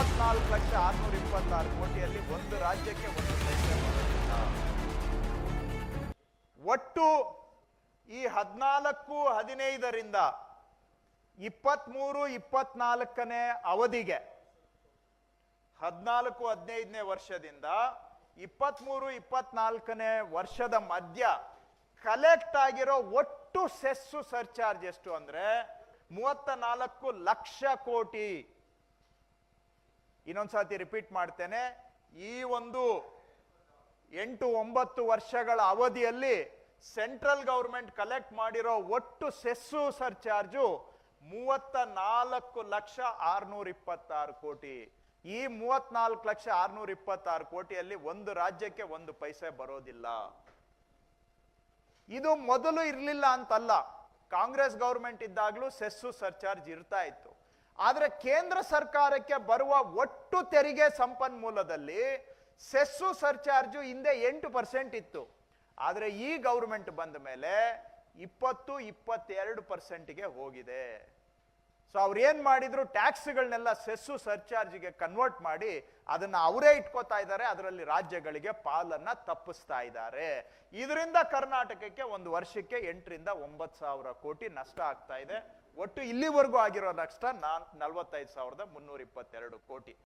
ಮೂವತ್ನಾಲ್ಕು ಲಕ್ಷ ಆರ್ನೂರ ಇಪ್ಪತ್ತಾರು ಕೋಟಿಯಲ್ಲಿ ಒಂದು ರಾಜ್ಯಕ್ಕೆ ಒಂದು. ಒಟ್ಟು ಈ ಹದಿನಾಲ್ಕು, ಹದಿನೈದರಿಂದ ಇಪ್ಪತ್ಮೂರು, ಇಪ್ಪತ್ನಾಲ್ಕನೇ ಅವಧಿಗೆ, ಹದಿನಾಲ್ಕು, ಹದಿನೈದನೇ ವರ್ಷದಿಂದ ಇಪ್ಪತ್ಮೂರು, ಇಪ್ಪತ್ನಾಲ್ಕನೇ ವರ್ಷದ ಮಧ್ಯ ಕಲೆಕ್ಟ್ ಆಗಿರೋ ಒಟ್ಟು ಸೆಸ್ಸು ಸರ್ಚಾರ್ಜ್ ಎಷ್ಟು ಅಂದ್ರೆ ಮೂವತ್ತ ನಾಲ್ಕು ಲಕ್ಷ ಕೋಟಿ ಇನ್ನೊಂದ್ಸತಿ ರಿಪೀಟ್ ಮಾಡ್ತೇನೆ, ಈ ಒಂದು ಎಂಟು ಒಂಬತ್ತು ವರ್ಷಗಳ ಅವಧಿಯಲ್ಲಿ ಸೆಂಟ್ರಲ್ ಗೌರ್ಮೆಂಟ್ ಕಲೆಕ್ಟ್ ಮಾಡಿರೋ ಒಟ್ಟು ಸೆಸ್ಸು ಸರ್ಚಾರ್ಜು ಮೂವತ್ತ ನಾಲ್ಕು ಲಕ್ಷ ಆರ್ನೂರ ಇಪ್ಪತ್ತಾರು ಕೋಟಿ. ಈ ಮೂವತ್ನಾಲ್ಕು ಲಕ್ಷ ಆರ್ನೂರ ಇಪ್ಪತ್ತಾರು ಕೋಟಿಯಲ್ಲಿ ಒಂದು ರಾಜ್ಯಕ್ಕೆ ಒಂದು ಪೈಸೆ ಬರೋದಿಲ್ಲ. ಇದು ಮೊದಲು ಇರಲಿಲ್ಲ ಅಂತಲ್ಲ. ಕಾಂಗ್ರೆಸ್ ಗೌರ್ಮೆಂಟ್ ಇದ್ದಾಗಲೂ ಸೆಸ್ಸು ಸರ್ಚಾರ್ಜ್ ಇರ್ತಾ ಇತ್ತು. ಆದ್ರೆ ಕೇಂದ್ರ ಸರ್ಕಾರಕ್ಕೆ ಬರುವ ಒಟ್ಟು ತೆರಿಗೆ ಸಂಪನ್ಮೂಲದಲ್ಲಿ ಸೆಸ್ಸು ಸರ್ಚಾರ್ಜು ಹಿಂದೆ ಎಂಟು ಪರ್ಸೆಂಟ್ ಇತ್ತು. ಆದರೆ ಈ ಗೌರ್ಮೆಂಟ್ ಬಂದ ಮೇಲೆ ಇಪ್ಪತ್ತು, ಇಪ್ಪತ್ತೆರಡು ಪರ್ಸೆಂಟ್ಗೆ ಹೋಗಿದೆ. ಸೊ ಅವ್ರು ಏನ್ ಮಾಡಿದ್ರು ಟ್ಯಾಕ್ಸ್ಗಳನ್ನೆಲ್ಲ ಸೆಸ್ಸು ಸರ್ಚಾರ್ಜಿಗೆ ಕನ್ವರ್ಟ್ ಮಾಡಿ ಅದನ್ನ ಅವರೇ ಇಟ್ಕೋತಾ ಇದ್ದಾರೆ, ಅದರಲ್ಲಿ ರಾಜ್ಯಗಳಿಗೆ ಪಾಲನ್ನ ತಪ್ಪಿಸ್ತಾ ಇದ್ದಾರೆ. ಇದರಿಂದ ಕರ್ನಾಟಕಕ್ಕೆ ಒಂದು ವರ್ಷಕ್ಕೆ ಎಂಟರಿಂದ ಒಂಬತ್ತು ಸಾವಿರ ಕೋಟಿ ನಷ್ಟ ಆಗ್ತಾ ಇದೆ. ಒಟ್ಟು ಇಲ್ಲಿವರೆಗೂ ಆಗಿರೋ ನಷ್ಟ ನಾನ್ ನಲವತ್ತೈದು ಸಾವಿರದ ಮುನ್ನೂರ ಇಪ್ಪತ್ತೆರಡು ಕೋಟಿ.